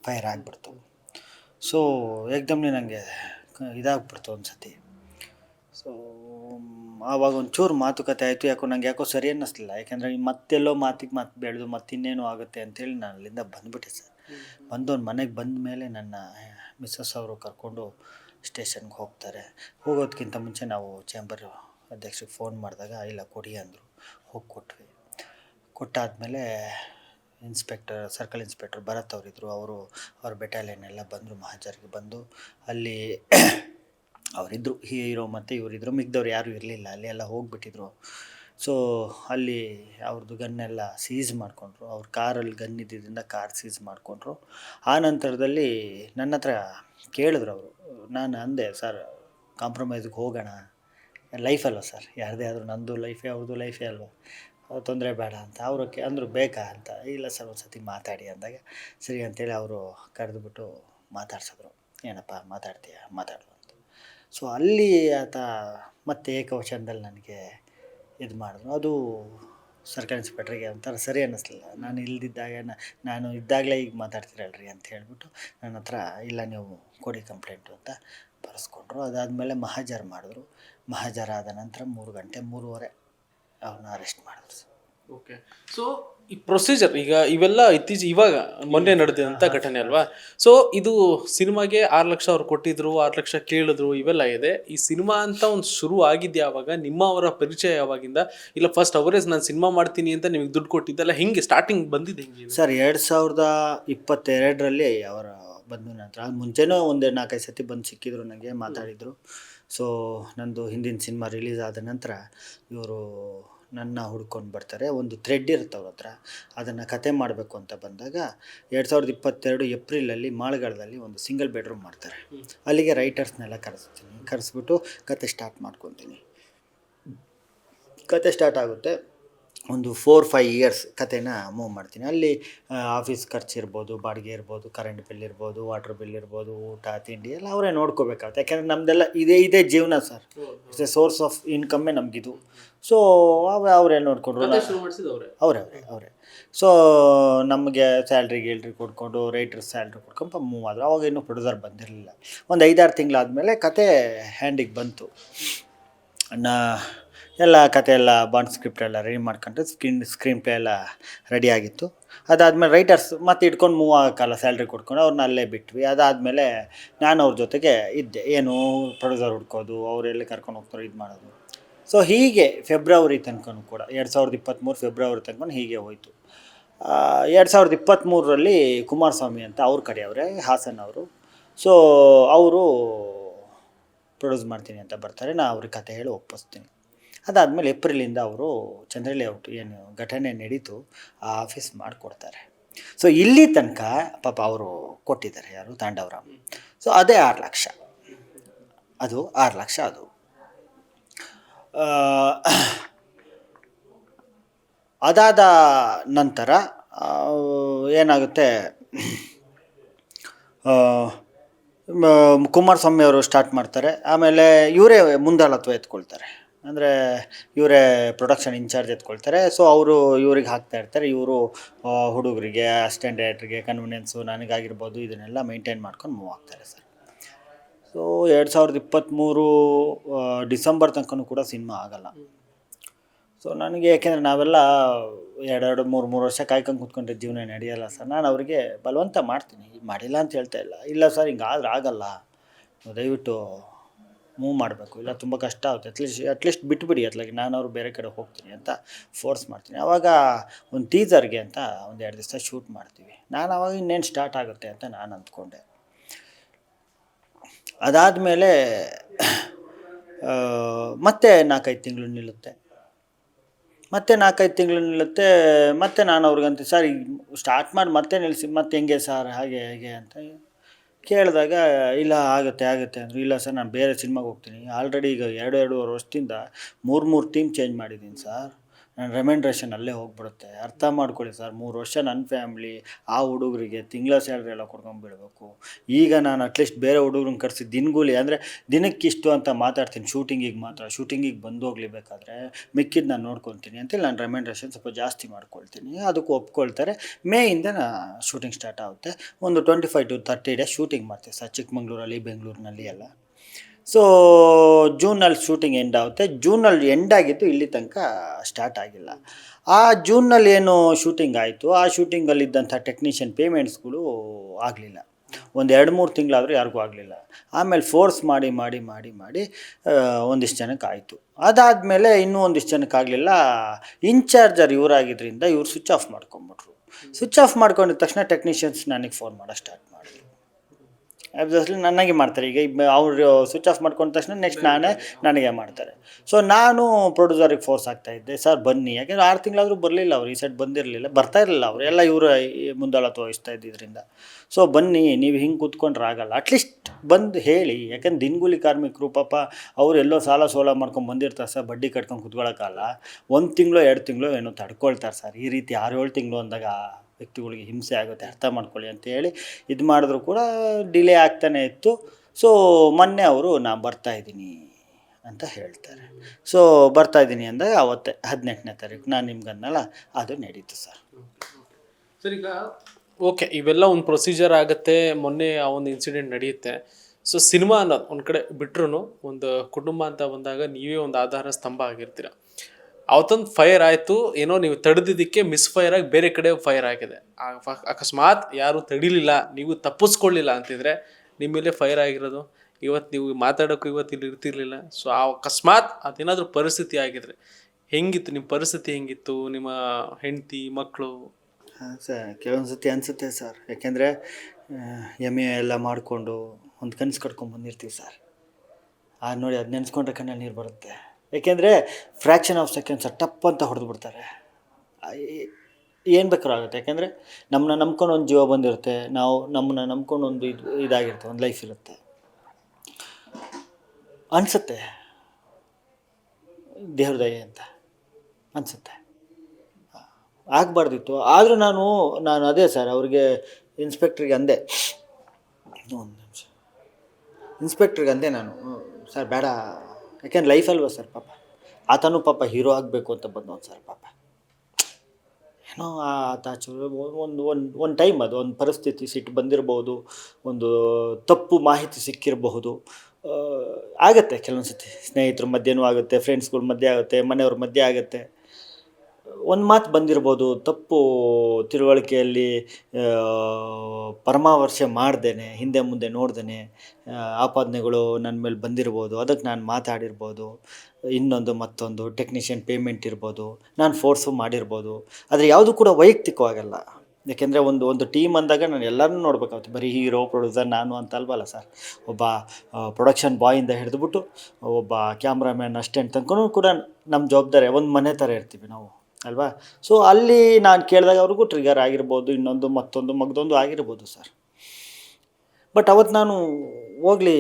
ಫೈರ್ ಆಗಿಬಿಡ್ತು. ಸೊ ಏಕ್ದಮ್ನೆ ನನಗೆ ಇದಾಗ್ಬಿಡ್ತು ಒಂದು ಸತಿ ಸೊ ಆವಾಗ ಒಂಚೂರು ಮಾತುಕತೆ ಆಯಿತು ಯಾಕೋ ನಂಗೆ ಯಾಕೋ ಸರಿ ಅನ್ನಿಸ್ಲಿಲ್ಲ. ಯಾಕೆಂದರೆ ಮತ್ತೆಲ್ಲೋ ಮಾತಿಗೆ ಮಾತು ಬೆಳೆದು ಮತ್ತಿನ್ನೇನೋ ಆಗುತ್ತೆ ಅಂತೇಳಿ ನಾನು ಅಲ್ಲಿಂದ ಬಂದುಬಿಟ್ಟೆ ಸರ್. ಬಂದು ಅವ್ನ ಮನೆಗೆ ಬಂದ ಮೇಲೆ ನನ್ನ ಮಿಸ್ಸಸ್ ಅವರು ಕರ್ಕೊಂಡು ಸ್ಟೇಷನ್ಗೆ ಹೋಗ್ತಾರೆ. ಹೋಗೋದಕ್ಕಿಂತ ಮುಂಚೆ ನಾವು ಚೇಂಬರ್ ಅಧ್ಯಕ್ಷರಿಗೆ ಫೋನ್ ಮಾಡಿದಾಗ ಇಲ್ಲ ಕೊಡಿ ಅಂದರು. ಹೋಗಿ ಕೊಟ್ವಿ. ಕೊಟ್ಟಾದಮೇಲೆ ಇನ್ಸ್ಪೆಕ್ಟರ್ ಸರ್ಕಲ್ ಇನ್ಸ್ಪೆಕ್ಟರ್ ಭರತ್ ಅವರಿದ್ದರು ಅವರು ಅವ್ರ ಬೆಟಾಲಿಯನ್ ಎಲ್ಲ ಬಂದರು ಮಹಾಜರ್ಗೆ ಬಂದು. ಅಲ್ಲಿ ಅವರಿದ್ದರು ಹೀರೋ ಮತ್ತು ಇವರಿದ್ದರು ಮಿಗ್ದವ್ರು ಯಾರೂ ಇರಲಿಲ್ಲ, ಅಲ್ಲಿ ಎಲ್ಲ ಹೋಗಿಬಿಟ್ಟಿದ್ರು. ಸೊ ಅಲ್ಲಿ ಅವ್ರದ್ದು ಗನ್ನೆಲ್ಲ ಸೀಸ್ ಮಾಡಿಕೊಂಡ್ರು. ಅವ್ರ ಕಾರಲ್ಲಿ ಗನ್ ಇದ್ದಿದ್ದರಿಂದ ಕಾರ್ ಸೀಸ್ ಮಾಡಿಕೊಂಡ್ರು. ಆ ನಂತರದಲ್ಲಿ ನನ್ನ ಹತ್ರ ಕೇಳಿದ್ರು ಅವರು, ನಾನು ಅಂದೆ, ಸರ್ ಕಾಂಪ್ರಮೈಸ್ಗೆ ಹೋಗೋಣ. ಲೈಫ್ ಅಲ್ವ ಸರ್? ಯಾರದೇ ಆದರೂ ನಂದು ಲೈಫೇ ಅವ್ರದ್ದು ಲೈಫೇ ಅಲ್ವ? ತೊಂದರೆ ಬೇಡ ಅಂತ. ಅವರು ಅಂದರು, ಬೇಕಾ ಅಂತ. ಇಲ್ಲ ಸರ್ ಒಂದು ಸತಿ ಮಾತಾಡಿ ಅಂದಾಗ, ಸರಿ ಅಂತೇಳಿ ಅವರು ಕರೆದುಬಿಟ್ಟು ಮಾತಾಡ್ಸಿದ್ರು. ಏನಪ್ಪ, ಮಾತಾಡ್ತೀಯ? ಮಾತಾಡು ಸೊ ಅಲ್ಲಿ ಆತ ಮತ್ತೆ ಏಕವಚನದಲ್ಲಿ ನನಗೆ ಇದು ಮಾಡಿದ್ರು. ಅದು ಸರ್ಕಾರಿ ಇನ್ಸ್ಪೆಕ್ಟ್ರಿಗೆ ಒಂಥರ ಸರಿ ಅನ್ನಿಸ್ಲಿಲ್ಲ. ನಾನು ಇಲ್ದಿದ್ದಾಗ ನಾನು ಇದ್ದಾಗಲೇ ಈಗ ಮಾತಾಡ್ತಿರಲ್ರಿ ಅಂತ ಹೇಳಿಬಿಟ್ಟು ನನ್ನ ಹತ್ರ, ಇಲ್ಲ ನೀವು ಕೊಡಿ ಕಂಪ್ಲೇಂಟು ಅಂತ ಬರೆಸ್ಕೊಂಡ್ರು. ಅದಾದಮೇಲೆ ಮಹಾಜರ್ ಮಾಡಿದ್ರು. ಮಹಾಜರ್ ಆದ ನಂತರ ಮೂರು ಗಂಟೆ, ಮೂರುವರೆ ಅವ್ರನ್ನ ಅರೆಸ್ಟ್ ಮಾಡಿದ್ರು ಓಕೆ ಸೊ ಈ ಪ್ರೊಸೀಜರ್ ಈಗ ಇವೆಲ್ಲ ಇತ್ತೀಚೆ ಇವಾಗ ಮೊನ್ನೆ ನಡೆದಂಥ ಘಟನೆ ಅಲ್ವಾ? ಸೊ ಇದು ಸಿನಿಮಾಗೆ ಆರು ಲಕ್ಷ ಅವ್ರು ಕೊಟ್ಟಿದ್ರು ಆರು ಲಕ್ಷ ಕೇಳಿದ್ರು ಇವೆಲ್ಲ ಇದೆ. ಈ ಸಿನಿಮಾ ಅಂತ ಒಂದು ಶುರು ಆಗಿದ್ದು ಯಾವಾಗ ನಿಮ್ಮ ಅವರ ಪರಿಚಯ ಯಾವಾಗಿಂದ? ಇಲ್ಲ ಫಸ್ಟ್ ಅವರೇಜ್ ನಾನು ಸಿನಿಮಾ ಮಾಡ್ತೀನಿ ಅಂತ ನಿಮಗೆ ದುಡ್ಡು ಕೊಟ್ಟಿದ್ದಲ್ಲ ಹೆಂಗೆ ಸ್ಟಾರ್ಟಿಂಗ್ ಬಂದಿದೆ ಹೆಂಗೆ ಸರ್ ಎರಡು ಸಾವಿರದ ಇಪ್ಪತ್ತೆರಡರಲ್ಲಿ ಅವರ ಬಂದ ನಂತರ ಮುಂಚೆನೂ ಒಂದು ನಾಲ್ಕೈದು ಸತಿ ಬಂದು ಸಿಕ್ಕಿದ್ರು ನನಗೆ ಮಾತಾಡಿದರು. ಸೊ ನಂದು ಹಿಂದಿನ ಸಿನಿಮಾ ರಿಲೀಸ್ ಆದ ನಂತರ ಇವರು ನನ್ನ ಹುಡ್ಕೊಂಡು ಬರ್ತಾರೆ ಒಂದು ಥ್ರೆಡ್ ಇರುತ್ತೆ ಅವ್ರ ಹತ್ರ. ಅದನ್ನು ಕತೆ ಮಾಡಬೇಕು ಅಂತ ಬಂದಾಗ ಎರಡು ಸಾವಿರದ ಇಪ್ಪತ್ತೆರಡು ಏಪ್ರಿಲಲ್ಲಿ ಮಾಳ್ಗಾಲದಲ್ಲಿ ಒಂದು ಸಿಂಗಲ್ ಬೆಡ್ರೂಮ್ ಮಾಡ್ತಾರೆ. ಅಲ್ಲಿಗೆ ರೈಟರ್ಸ್ನೆಲ್ಲ ಕರೆಸ್ತೀನಿ. ಕರೆಸ್ಬಿಟ್ಟು ಕತೆ ಸ್ಟಾರ್ಟ್ ಮಾಡ್ಕೊತೀನಿ. ಕತೆ ಸ್ಟಾರ್ಟ್ ಆಗುತ್ತೆ. ಒಂದು ಫೋರ್ ಫೈವ್ ಇಯರ್ಸ್ ಕತೆನ ಮೂವ್ ಮಾಡ್ತೀನಿ. ಅಲ್ಲಿ ಆಫೀಸ್ ಖರ್ಚು ಇರ್ಬೋದು ಬಾಡಿಗೆ ಇರ್ಬೋದು ಕರೆಂಟ್ ಬಿಲ್ ಇರ್ಬೋದು ವಾಟರ್ ಬಿಲ್ ಇರ್ಬೋದು ಊಟ ತಿಂಡಿ ಎಲ್ಲ ಅವರೇ ನೋಡ್ಕೋಬೇಕಾಗುತ್ತೆ. ಯಾಕೆಂದರೆ ನಮ್ಮದೆಲ್ಲ ಇದೇ ಇದೇ ಜೀವನ sir it's a source of ಇನ್ಕಮ್ಮೇ ನಮಗಿದು. ಸೊ ಅವ ಅವರೇ ನೋಡಿಕೊಂಡ್ರು. ಅವರೇ. ಅವರೇ ಸೊ ನಮಗೆ ಸ್ಯಾಲ್ರಿ ಗೀಲ್ರಿ ಕೊಡ್ಕೊಂಡು ರೈಟರ್ ಸ್ಯಾಲ್ರಿ ಕೊಡ್ಕೊಂಡು ಮೂವ್ ಆದರು. ಅವಾಗ ಇನ್ನೂ ಪ್ರೊಡ್ಯೂಸರ್ ಬಂದಿರಲಿಲ್ಲ. ಒಂದು ಐದಾರು ತಿಂಗಳಾದಮೇಲೆ ಕತೆ ಹ್ಯಾಂಡಿಗೆ ಬಂತು. ನಾ ಎಲ್ಲ ಕತೆ ಎಲ್ಲ ಬಾಂಡ್ ಸ್ಕ್ರಿಪ್ಟ್ ಎಲ್ಲ ರೆಡಿ ಮಾಡ್ಕೊಂಡ್ರೆ ಸ್ಕ್ರೀನ್ ಸ್ಕ್ರೀನ್ ಪ್ಲೇ ಎಲ್ಲ ರೆಡಿ ಆಗಿತ್ತು. ಅದಾದಮೇಲೆ ರೈಟರ್ಸ್ ಮತ್ತೆ ಇಟ್ಕೊಂಡು ಮೂವ್ ಆಗೋಕ್ಕಲ್ಲ ಸ್ಯಾಲ್ರಿ ಕೊಡ್ಕೊಂಡು ಅವ್ರನ್ನ ಅಲ್ಲೇ ಬಿಟ್ವಿ. ಅದಾದಮೇಲೆ ನಾನು ಅವ್ರ ಜೊತೆಗೆ ಇದ್ದೆ. ಏನು ಪ್ರೊಡ್ಯೂಸರ್ ಹುಡ್ಕೋದು ಅವರೆಲ್ಲಿ ಕರ್ಕೊಂಡು ಹೋಗ್ತಾರೆ ಇದು ಮಾಡೋದು. ಸೊ ಹೀಗೆ ಫೆಬ್ರವರಿ ತನಕನೂ ಕೂಡ, ಎರಡು ಸಾವಿರದ ಇಪ್ಪತ್ತ್ಮೂರು ಫೆಬ್ರವರಿ ತನಕ ಹೀಗೆ ಹೋಯಿತು. ಎರಡು ಸಾವಿರದ ಇಪ್ಪತ್ತ್ಮೂರರಲ್ಲಿ ಕುಮಾರಸ್ವಾಮಿ ಅಂತ ಅವ್ರ ಕಡೆಯವರೇ ಹಾಸನ್ ಅವರು. ಸೊ ಅವರು ಪ್ರೊಡ್ಯೂಸ್ ಮಾಡ್ತೀನಿ ಅಂತ ಬರ್ತಾರೆ. ನಾನು ಅವ್ರಿಗೆ ಕತೆ ಹೇಳಿ ಒಪ್ಪಿಸ್ತೀನಿ. ಅದಾದಮೇಲೆ ಏಪ್ರಿಲಿಂದ ಅವರು ಚಂದ್ರಲಿ ಔಟ್ ಏನು ಘಟನೆ ನಡೀತು, ಆ ಆಫೀಸ್ ಮಾಡಿಕೊಡ್ತಾರೆ. ಸೊ ಇಲ್ಲಿ ತನಕ ಪಾಪ ಅವರು ಕೊಟ್ಟಿದ್ದಾರೆ ಯಾರು? ತಾಂಡವರಾಮ್. ಸೊ ಅದೇ ಆರು ಲಕ್ಷ. ಅದು ಆರು ಲಕ್ಷ ಅದು. ಅದಾದ ನಂತರ ಏನಾಗುತ್ತೆ? ಕುಮಾರಸ್ವಾಮಿ ಅವರು ಸ್ಟಾರ್ಟ್ ಮಾಡ್ತಾರೆ. ಆಮೇಲೆ ಇವರೇ ಮುಂದಾಳತ್ವ ಎತ್ಕೊಳ್ತಾರೆ. ಅಂದರೆ ಇವರೇ ಪ್ರೊಡಕ್ಷನ್ ಇನ್ಚಾರ್ಜ್ ಎತ್ಕೊಳ್ತಾರೆ. ಸೊ ಅವರು ಇವ್ರಿಗೆ ಹಾಕ್ತಾ ಇರ್ತಾರೆ. ಇವರು ಹುಡುಗರಿಗೆ ಅಸಿಸ್ಟೆಂಟ್ ಡೈರೆಕ್ಟ್ರಿಗೆ ಕನ್ವಿನೆನ್ಸು ನನಗಾಗಿರ್ಬೋದು, ಇದನ್ನೆಲ್ಲ ಮೇಂಟೈನ್ ಮಾಡ್ಕೊಂಡು ಮೂವ್ ಆಗ್ತಾರೆ ಸರ್. ಸೊ ಎರಡು ಸಾವಿರದ ಇಪ್ಪತ್ತ್ಮೂರು ಡಿಸೆಂಬರ್ ತನಕನೂ ಕೂಡ ಸಿನಿಮಾ ಆಗಲ್ಲ. ಸೊ ನನಗೆ ಯಾಕೆಂದರೆ ನಾವೆಲ್ಲ ಎರಡೆರಡು, ಮೂರು ಮೂರು ವರ್ಷ ಕಾಯ್ಕೊಂಡು ಕೂತ್ಕೊಂಡ್ರೆ ಜೀವನ ನಡೆಯಲ್ಲ ಸರ್. ನಾನು ಅವರಿಗೆ ಬಲವಂತ ಮಾಡ್ತೀನಿ. ಮಾಡಿಲ್ಲ ಅಂತ ಹೇಳ್ತಾ ಇಲ್ಲ. ಇಲ್ಲ ಸರ್, ಹಿಂಗಾದ್ರೆ ಆಗಲ್ಲ. ದಯವಿಟ್ಟು ಮೂವ್ ಮಾಡಬೇಕು. ಇಲ್ಲ ತುಂಬ ಕಷ್ಟ ಆಗುತ್ತೆ. ಅಟ್ಲೀಸ್ಟ್ ಅಟ್ಲೀಸ್ಟ್ ಬಿಟ್ಬಿಡಿ. ಅತ್ಲಾಗೆ ನಾನು ಅವ್ರು ಬೇರೆ ಕಡೆ ಹೋಗ್ತೀನಿ ಅಂತ ಫೋರ್ಸ್ ಮಾಡ್ತೀನಿ. ಆವಾಗ ಒಂದು ಟೀಸರ್ಗೆ ಅಂತ ಒಂದು ಎರಡು ದಿವಸ ಶೂಟ್ ಮಾಡ್ತೀವಿ. ನಾನು ಅವಾಗ ಇನ್ನೇನು ಸ್ಟಾರ್ಟ್ ಆಗುತ್ತೆ ಅಂತ ನಾನು ಅಂದ್ಕೊಂಡೆ. ಅದಾದಮೇಲೆ ಮತ್ತೆ ನಾಲ್ಕೈದು ತಿಂಗಳು ನಿಲ್ಲುತ್ತೆ. ಮತ್ತೆ ನಾಲ್ಕೈದು ತಿಂಗಳು ನಿಲ್ಲುತ್ತೆ. ಮತ್ತೆ ನಾನು ಅವ್ರಿಗಂತ, ಸರ್ ಸ್ಟಾರ್ಟ್ ಮಾಡಿ, ಮತ್ತೆ ನಿಲ್ಲಿಸಿ ಮತ್ತೆ ಹೆಂಗೆ, ಸರ್? ಹಾಗೆ, ಹೇಗೆ, ಅಂತ ಕೇಳಿದಾಗ, ಇಲ್ಲ, ಆಗುತ್ತೆ ಆಗುತ್ತೆ ಅಂದರು. ಇಲ್ಲ ಸರ್, ನಾನು ಬೇರೆ ಸಿನಿಮಾಗೆ ಹೋಗ್ತೀನಿ. ಆಲ್ರೆಡಿ ಈಗ ಎರಡು, ಎರಡೂವರೆ ವರ್ಷದಿಂದ ಮೂರು ಮೂರು ಟೀಮ್ ಚೇಂಜ್ ಮಾಡಿದ್ದೀನಿ ಸರ್. ರೆಮೆಂಡ್ರೇಷನ್ ಅಲ್ಲೇ ಹೋಗ್ಬಿಡುತ್ತೆ. ಅರ್ಥ ಮಾಡ್ಕೊಳ್ಳಿ ಸರ್, ಮೂರು ವರ್ಷ ನನ್ನ ಫ್ಯಾಮ್ಲಿ ಆ ಹುಡುಗರಿಗೆ ತಿಂಗಳ ಸ್ಯಾಲ್ರಿ ಎಲ್ಲ ಕೊಡ್ಕೊಂಡ್ಬಿಡ್ಬೇಕು ಈಗ ನಾನು ಅಟ್ಲೀಸ್ಟ್ ಬೇರೆ ಹುಡುಗ್ರನ್ನ ಕರೆಸಿ ದಿನಗೂಲಿ, ಅಂದರೆ ದಿನಕ್ಕಿಷ್ಟು ಅಂತ ಮಾತಾಡ್ತೀನಿ ಶೂಟಿಂಗಿಗೆ ಮಾತ್ರ ಶೂಟಿಂಗಿಗೆ ಬಂದು ಹೋಗ್ಲಿ ಬೇಕಾದರೆ ಮಿಕ್ಕಿದ್ದು ನಾನು ನೋಡ್ಕೊತೀನಿ ಅಂತೇಳಿ ನಾನು ರೆಮೆಂಡ್ರೇಷನ್ ಸ್ವಲ್ಪ ಜಾಸ್ತಿ ಮಾಡ್ಕೊಳ್ತೀನಿ. ಅದಕ್ಕೆ ಒಪ್ಕೊಳ್ತಾರೆ. ಮೇಯಿಂದ ಶೂಟಿಂಗ್ ಸ್ಟಾರ್ಟ್ ಆಗುತ್ತೆ. ಒಂದು twenty five to thirty days shooting ಮಾಡ್ತೀವಿ ಸರ್, ಚಿಕ್ಕಮಂಗ್ಳೂರಲ್ಲಿ, ಬೆಂಗಳೂರಿನಲ್ಲಿ ಎಲ್ಲ. ಸೊ ಜೂನಲ್ಲಿ ಶೂಟಿಂಗ್ ಎಂಡ್ ಆಗುತ್ತೆ. ಜೂನಲ್ಲಿ ಎಂಡ್ ಆಗಿತ್ತು ಇಲ್ಲಿ ತನಕ ಸ್ಟಾರ್ಟ್ ಆಗಿಲ್ಲ. ಆ ಜೂನಲ್ಲಿ ಏನು ಶೂಟಿಂಗ್ ಆಯಿತು? ಆ ಶೂಟಿಂಗಲ್ಲಿದ್ದಂಥ ಟೆಕ್ನಿಷಿಯನ್ ಪೇಮೆಂಟ್ಸ್ಗಳು ಆಗಲಿಲ್ಲ. ಒಂದು ಎರಡು ಮೂರು ತಿಂಗಳಾದರೂ ಯಾರಿಗೂ ಆಗಲಿಲ್ಲ. ಆಮೇಲೆ ಫೋರ್ಸ್ ಮಾಡಿ ಮಾಡಿ ಮಾಡಿ ಮಾಡಿ ಒಂದಿಷ್ಟು ಜನಕ್ಕೆ ಆಯಿತು. ಅದಾದಮೇಲೆ ಇನ್ನೂ ಒಂದಿಷ್ಟು ಜನಕ್ಕೆ ಆಗಲಿಲ್ಲ. ಇನ್ಚಾರ್ಜರ್ ಇವರಾಗಿದ್ದರಿಂದ ಇವ್ರು ಸ್ವಿಚ್ ಆಫ್ ಮಾಡ್ಕೊಂಬಿಟ್ರು. ಸ್ವಿಚ್ ಆಫ್ ಮಾಡ್ಕೊಂಡಿದ ತಕ್ಷಣ ಟೆಕ್ನಿಷಿಯನ್ಸ್ ನನಗೆ ಫೋನ್ ಮಾಡೋ ಸ್ಟಾರ್ಟ್ ಅಬ್ಸಸ್ಲಿ ನನಗೆ ಮಾಡ್ತಾರೆ. ಈಗ ಅವರು ಸ್ವಿಚ್ ಆಫ್ ಮಾಡ್ಕೊಂಡ ತಕ್ಷಣ ನೆಕ್ಸ್ಟ್ ನಾನೇ ನನಗೆ ಮಾಡ್ತಾರೆ. ಸೊ ನಾನು ಪ್ರೊಡ್ಯೂಸರಿಗೆ ಫೋರ್ಸ್ ಆಗ್ತಾ ಇದ್ದೆ, ಸರ್ ಬನ್ನಿ. ಯಾಕೆಂದ್ರೆ ಆರು ತಿಂಗಳಾದರೂ ಬರಲಿಲ್ಲ ಅವ್ರು, ಈ ಸೈಡ್ ಬಂದಿರಲಿಲ್ಲ. ಬರ್ತಾ ಇರಲಿಲ್ಲ ಅವರು. ಎಲ್ಲ ಇವರು ಮುಂದಾಳತ್ವ ವಹಿಸ್ತಾ ಇದ್ದಿದ್ದರಿಂದ ಸೊ ಬನ್ನಿ, ನೀವು ಹಿಂಗೆ ಕೂತ್ಕೊಂಡ್ರೆ ಆಗಲ್ಲ. ಅಟ್ಲೀಸ್ಟ್ ಬಂದು ಹೇಳಿ. ಯಾಕಂದ್ರೆ ದಿನಗೂಲಿ ಕಾರ್ಮಿಕರು ಪಾಪ ಅವ್ರು ಎಲ್ಲೋ ಸಾಲ ಸೋಲ ಮಾಡ್ಕೊಂಡು ಬಂದಿರ್ತಾರೆ ಸರ್, ಬಡ್ಡಿ ಕಟ್ಕೊಂಡು ಕುತ್ಕೊಳ್ಳೋಕ್ಕಲ್ಲ ಒಂದು ತಿಂಗಳು, ಎರಡು ತಿಂಗಳು ಏನೋ ತಡ್ಕೊಳ್ತಾರೆ ಸರ್. ಈ ರೀತಿ ಆರು ಏಳು ತಿಂಗಳು ಅಂದಾಗ ವ್ಯಕ್ತಿಗಳಿಗೆ ಹಿಂಸೆ ಆಗುತ್ತೆ, ಅರ್ಥ ಮಾಡ್ಕೊಳ್ಳಿ ಅಂತ ಹೇಳಿ ಇದು ಮಾಡಿದ್ರು ಕೂಡ ಡಿಲೇ ಆಗ್ತಾನೆ ಇತ್ತು. ಸೊ ಮೊನ್ನೆ ಅವರು ನಾನು ಬರ್ತಾಯಿದ್ದೀನಿ ಅಂತ ಹೇಳ್ತಾರೆ. ಸೊ ಬರ್ತಾಯಿದ್ದೀನಿ ಅಂದಾಗ ಅವತ್ತೆ ಹದಿನೆಂಟನೇ ತಾರೀಕು, ನಾನು ನಿಮ್ಗನ್ನಲ್ಲ ಅದು ನಡೀತು ಸರ್. ಸರ್, ಈಗ ಓಕೆ, ಇವೆಲ್ಲ ಒಂದು ಪ್ರೊಸೀಜರ್ ಆಗುತ್ತೆ, ಮೊನ್ನೆ ಆ ಒಂದು ಇನ್ಸಿಡೆಂಟ್ ನಡೆಯುತ್ತೆ ಸೊ ಸಿನಿಮಾ ಅನ್ನೋದು ಒಂದು ಕಡೆ ಬಿಟ್ರು ಒಂದು ಕುಟುಂಬ ಅಂತ ಬಂದಾಗ ನೀವೇ ಒಂದು ಆಧಾರ ಸ್ತಂಭ ಆಗಿರ್ತೀರ. ಅವತ್ತೊಂದು ಫೈರ್ ಆಯಿತು, ಏನೋ ನೀವು ತಡೆದಿದ್ದಕ್ಕೆ ಮಿಸ್ ಫೈರ್ ಆಗಿ ಬೇರೆ ಕಡೆ ಫೈರ್ ಆಗಿದೆ. ಅಕಸ್ಮಾತ್ ಯಾರು ತಡಿಲಿಲ್ಲ, ನೀವು ತಪ್ಪಿಸ್ಕೊಳ್ಳಿಲ್ಲ ಅಂತಿದ್ರೆ ನಿಮ್ಮ ಮೇಲೆ ಫೈರ್ ಆಗಿರೋದು. ಇವತ್ತು ನೀವು ಮಾತಾಡೋಕ್ಕೂ ಇವತ್ತು ಇಲ್ಲಿ ಇರ್ತಿರ್ಲಿಲ್ಲ. ಸೊ ಆ ಅಕಸ್ಮಾತ್ ಅದೇನಾದರೂ ಪರಿಸ್ಥಿತಿ ಆಗಿದ್ರೆ ಹೆಂಗಿತ್ತು, ನಿಮ್ಮ ಪರಿಸ್ಥಿತಿ ಹೆಂಗಿತ್ತು, ನಿಮ್ಮ ಹೆಂಡತಿ ಮಕ್ಕಳು ಸರ್, ಕೆಲವೊಂದು ಸತಿ ಅನಿಸುತ್ತೆ ಸರ್. ಯಾಕೆಂದರೆ ಎಂ ಎಲ್ಲ ಮಾಡಿಕೊಂಡು ಒಂದು ಕನಸು ಕಟ್ಕೊಂಡು ಬಂದಿರ್ತೀವಿ ಸರ್. ಆ, ನೋಡಿ ಅದು ನೆನೆಸ್ಕೊಂಡ್ರೆ ಕಣ್ಣಲ್ಲಿ ನೀರು ಬರುತ್ತೆ. ಯಾಕೆಂದರೆ ಫ್ರ್ಯಾಕ್ಷನ್ ಆಫ್ ಸೆಕೆಂಡ್ಸ್ ಟಪ್ ಅಂತ ಹೊಡೆದು ಬಿಡ್ತಾರೆ. ಏನು ಬೇಕಾದ್ರೂ ಆಗುತ್ತೆ. ಯಾಕೆಂದರೆ ನಮ್ಮನ್ನ ನಂಬ್ಕೊಂಡು ಒಂದು ಜೀವ ಬಂದಿರುತ್ತೆ. ನಾವು ನಮ್ಮನ್ನ ನಂಬ್ಕೊಂಡು ಒಂದು ಇದು, ಇದಾಗಿರುತ್ತೆ, ಒಂದು ಲೈಫ್ ಇರುತ್ತೆ. ಅನಿಸುತ್ತೆ. ದೇವ್ರ ದಯೆ ಅಂತ ಅನಿಸುತ್ತೆ. ಆಗಬಾರ್ದಿತ್ತು. ಆದರೂ ನಾನು ನಾನು ಅದೇ ಸರ್, ಅವ್ರಿಗೆ ಇನ್ಸ್ಪೆಕ್ಟ್ರಿಗೆ ಅಂದೆ. ಒಂದು ನಿಮಿಷ. ಇನ್ಸ್ಪೆಕ್ಟ್ರಿಗೆ ಅಂದೆ ನಾನು. ಸರ್, ಬೇಡ. ಯಾಕೆಂದ್ರೆ ಲೈಫ್ ಅಲ್ವಾ ಸರ್ ಪಾಪ? ಆತನೂ ಪಾಪ ಹೀರೋ ಆಗಬೇಕು ಅಂತ ಬಂದವನು ಸರ್ ಪಾಪ. ಏನೋ ಆತ ಒಂದು ಒಂದು ಒಂದು ಟೈಮ್ ಅದು, ಒಂದು ಪರಿಸ್ಥಿತಿ ಸಿಟ್ಟು ಬಂದಿರಬಹುದು ಒಂದು ತಪ್ಪು ಮಾಹಿತಿ ಸಿಕ್ಕಿರಬಹುದು. ಆಗುತ್ತೆ ಆಗತ್ತೆ ಕೆಲವೊಂದು ಸತಿ ಸ್ನೇಹಿತರ ಮಧ್ಯೆನೂ ಆಗುತ್ತೆ ಫ್ರೆಂಡ್ಸ್ಗಳ ಮಧ್ಯೆ ಆಗುತ್ತೆ, ಮನೆಯವ್ರ ಮಧ್ಯೆ ಆಗುತ್ತೆ. ಒಂದು ಮಾತು ಬಂದಿರ್ಬೋದು, ತಪ್ಪು ತಿಳುವಳಿಕೆಯಲ್ಲಿ ಪರಮಾವರ್ಷ ಮಾಡ್ದೇನೆ, ಹಿಂದೆ ಮುಂದೆ ನೋಡ್ದೇನೆ ಆಪಾದನೆಗಳು ನನ್ನ ಮೇಲೆ ಬಂದಿರ್ಬೋದು ಅದಕ್ಕೆ ನಾನು ಮಾತಾಡಿರ್ಬೋದು, ಇನ್ನೊಂದು ಮತ್ತೊಂದು ಟೆಕ್ನಿಷಿಯನ್ ಪೇಮೆಂಟ್ ಇರ್ಬೋದು, ನಾನು ಫೋರ್ಸು ಮಾಡಿರ್ಬೋದು, ಆದರೆ ಯಾವುದು ಕೂಡ ವೈಯಕ್ತಿಕವಾಗಲ್ಲ. ಯಾಕೆಂದರೆ ಒಂದು ಒಂದು ಟೀಮ್ ಅಂದಾಗ ನಾನು ಎಲ್ಲರನ್ನೂ ನೋಡ್ಬೇಕಾಗುತ್ತೆ, ಬರೀ ಹೀರೋ, ಪ್ರೊಡ್ಯೂಸರ್, ನಾನು ಅಂತ ಅಲ್ವಲ್ಲ ಸರ್. ಒಬ್ಬ ಪ್ರೊಡಕ್ಷನ್ ಬಾಯಿಂದ ಹಿಡಿದುಬಿಟ್ಟು, ಒಬ್ಬ ಕ್ಯಾಮ್ರಾಮ್ಯಾನ್ ಅಷ್ಟೆಂಟ್ ತನಕ ಕೂಡ ನಮ್ಮ ಜವಾಬ್ದಾರಿ, ಒಂದು ಮನೆ ಥರ ಇರ್ತೀವಿ ನಾವು. ಅಲ್ವಾ? ಸೊ ಅಲ್ಲಿ ನಾನು ಕೇಳಿದಾಗ ಅವ್ರಿಗೂ ಟ್ರಿಗರ್ ಆಗಿರ್ಬೋದು ಇನ್ನೊಂದು ಮತ್ತೊಂದು ಮಗದೊಂದು ಆಗಿರ್ಬೋದು ಸರ್ ಬಟ್ ಅವತ್ತು ನಾನು ಹೋಗಲಿ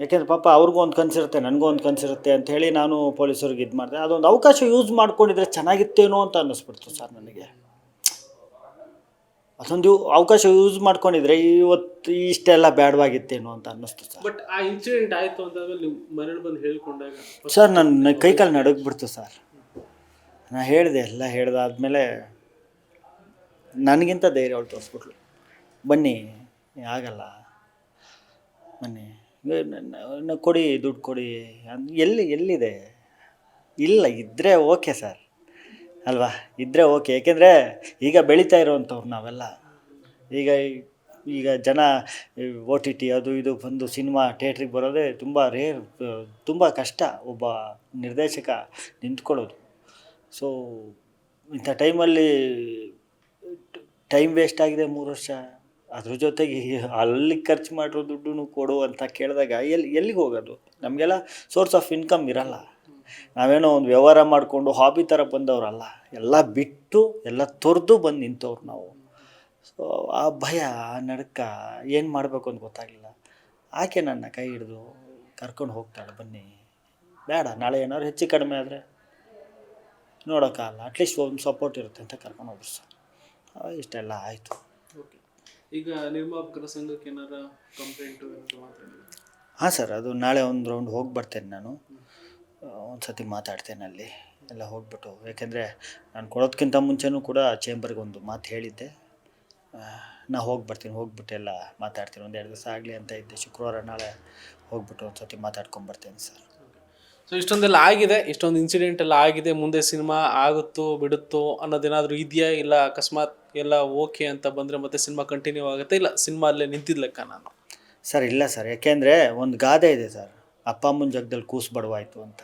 ಯಾಕೆಂದ್ರೆ ಪಾಪ ಅವ್ರಿಗೂ ಒಂದು ಕನಸಿರುತ್ತೆ ನನಗೂ ಒಂದು ಕನಸಿರುತ್ತೆ ಅಂತ ಹೇಳಿ ನಾನು ಪೊಲೀಸರಿಗೆ ಇದು ಮಾಡಿದೆ. ಅದೊಂದು ಅವಕಾಶ ಯೂಸ್ ಮಾಡ್ಕೊಂಡಿದ್ರೆ ಚೆನ್ನಾಗಿತ್ತೇನೋ ಅಂತ ಅನ್ನಿಸ್ಬಿಡ್ತು ಸರ್ ನನಗೆ. ಅದೊಂದು ಅವಕಾಶ ಯೂಸ್ ಮಾಡ್ಕೊಂಡಿದ್ರೆ ಇವತ್ತು ಇಷ್ಟೆಲ್ಲ ಬೇಡವಾಗಿತ್ತೇನೋ ಅಂತ ಅನ್ನಿಸ್ತು ಸರ್ ಬಟ್ ಆ ಇನ್ಸಿಡೆಂಟ್ ಆಯಿತು ಅಂತಾದ್ಮೇಲೆ ಮನೇಲಿ ಬಂದು ಹೇಳ್ಕೊಂಡಾಗ ಸರ್ ನನ್ನ ಕೈಕಾಲು ನಡಗ್ಬಿಡ್ತು ಸರ್ ನಾ ಹೇಳಿದೆ, ಎಲ್ಲ ಹೇಳ್ದಾದ್ಮೇಲೆ ನನಗಿಂತ ಧೈರ್ಯ ಅವಳು ತೋರಿಸ್ಬಿಟ್ಲು. ಬನ್ನಿ, ಆಗಲ್ಲ. ಬನ್ನಿ ಕೊಡಿ, ದುಡ್ಡು ಕೊಡಿ. ಎಲ್ಲಿ, ಎಲ್ಲಿದೆ? ಇಲ್ಲ ಇದ್ದರೆ ಓಕೆ ಸರ್. ಅಲ್ವಾ? ಇದ್ದರೆ ಓಕೆ. ಏಕೆಂದರೆ ಈಗ ಬೆಳೀತಾ ಇರೋವಂಥವ್ರು ನಾವೆಲ್ಲ. ಈಗ ಈಗ ಜನ ಒ ಟಿ ಟಿ ಅದು ಇದು ಬಂದು ಸಿನಿಮಾ, ಥಿಯೇಟ್ರಿಗೆ ಬರೋದೇ ತುಂಬ ರೇರ್ ತುಂಬ ಕಷ್ಟ. ಒಬ್ಬ ನಿರ್ದೇಶಕ ನಿಂತ್ಕೊಳ್ಳೋದು. ಸೊ ಇಂಥ ಟೈಮಲ್ಲಿ ಟೈಮ್ ವೇಸ್ಟ್ ಆಗಿದೆ ಮೂರು ವರ್ಷ. ಅದ್ರ ಜೊತೆಗೆ ಅಲ್ಲಿ ಖರ್ಚು ಮಾಡಿರೋ ದುಡ್ಡು ಕೊಡು ಅಂತ ಕೇಳಿದಾಗ ಎಲ್ಲಿ, ಎಲ್ಲಿಗೆ ಹೋಗೋದು? ನಮಗೆಲ್ಲ ಸೋರ್ಸ್ ಆಫ್ ಇನ್ಕಮ್ ಇರಲ್ಲ. ನಾವೇನೋ ಒಂದು ವ್ಯವಹಾರ ಮಾಡಿಕೊಂಡು ಹಾಬಿ ಥರ ಬಂದವರಲ್ಲ. ಎಲ್ಲ ಬಿಟ್ಟು, ಎಲ್ಲ ತೊರೆದು ಬಂದು ನಿಂತವ್ರು ನಾವು. ಸೊ ಆ ಭಯ, ಆ ನಡುಕ ಏನು ಮಾಡಬೇಕು ಅಂತ ಗೊತ್ತಾಗಲಿಲ್ಲ. ಆಕೆ ನನ್ನ ಕೈ ಹಿಡಿದು ಕರ್ಕೊಂಡು ಹೋಗ್ತಾಳೆ, ಬನ್ನಿ. ಬೇಡ, ನಾಳೆ ಏನಾದ್ರು ಹೆಚ್ಚು ಕಡಿಮೆ ಆದರೆ. ನೋಡೋಕ್ಕಾಗಲ್ಲ. ಅಟ್ಲೀಸ್ಟ್ ಒಂದು ಸಪೋರ್ಟ್ ಇರುತ್ತೆ ಅಂತ ಕರ್ಕೊಂಡು ಹೋಗ್ರು ಸರ್. ಇಷ್ಟೆಲ್ಲ ಆಯಿತು. ಓಕೆ ಈಗ ನಿರ್ಮಾಪಕರ ಸಂಘಕ್ಕೆ ಏನಾರ ಕಂಪ್ಲೇಂಟು ಹಾಂ ಸರ್ ಅದು ನಾಳೆ ಒಂದು ರೌಂಡ್ ಹೋಗಿ ಬರ್ತೇನೆ ನಾನು. ಒಂದು ಸತಿ ಮಾತಾಡ್ತೇನೆ ಅಲ್ಲಿ. ಎಲ್ಲ ಹೋಗ್ಬಿಟ್ಟು. ಯಾಕೆಂದರೆ ನಾನು ಕೊಡೋದಕ್ಕಿಂತ ಮುಂಚೆನೂ ಕೂಡ ಚೇಂಬರ್ಗೆ ಒಂದು ಮಾತು ಹೇಳಿದ್ದೆ. ನಾ ಹೋಗಿ ಬರ್ತೀನಿ ಹೋಗ್ಬಿಟ್ಟು ಎಲ್ಲ ಮಾತಾಡ್ತೀನಿ. ಒಂದು ಎರಡು ದಿವಸ ಆಗಲಿ ಅಂತ ಇದ್ದೆ. ಶುಕ್ರವಾರ ನಾಳೆ ಹೋಗ್ಬಿಟ್ಟು ಒಂದು ಸತಿ ಮಾತಾಡ್ಕೊಂಡು ಬರ್ತೇನೆ ಸರ್. ಸೊ ಇಷ್ಟೊಂದೆಲ್ಲ ಆಗಿದೆ. ಇಷ್ಟೊಂದು ಇನ್ಸಿಡೆಂಟ್ ಎಲ್ಲ ಆಗಿದೆ. ಮುಂದೆ ಸಿನಿಮಾ ಆಗುತ್ತೋ ಬಿಡುತ್ತೋ ಅನ್ನೋದೇನಾದರೂ ಇದೆಯಾ? ಇಲ್ಲ ಅಕಸ್ಮಾತ್ ಎಲ್ಲ ಓಕೆ ಅಂತ ಬಂದರೆ ಮತ್ತೆ ಸಿನಿಮಾ ಕಂಟಿನ್ಯೂ ಆಗುತ್ತೆ? ಇಲ್ಲ ಸಿನಿಮಾ ಅಲ್ಲೇ ನಿಂತಿದ್ದ ಲೆಕ್ಕ ನಾನು? ಸರ್ ಇಲ್ಲ ಸರ್ ಯಾಕೆಂದರೆ ಒಂದು ಗಾದೆ ಇದೆ ಸರ್ ಅಪ್ಪ ಅಮ್ಮನ ಜಗದಲ್ಲಿ ಕೂಸು ಬಡವಾಯಿತು ಅಂತ.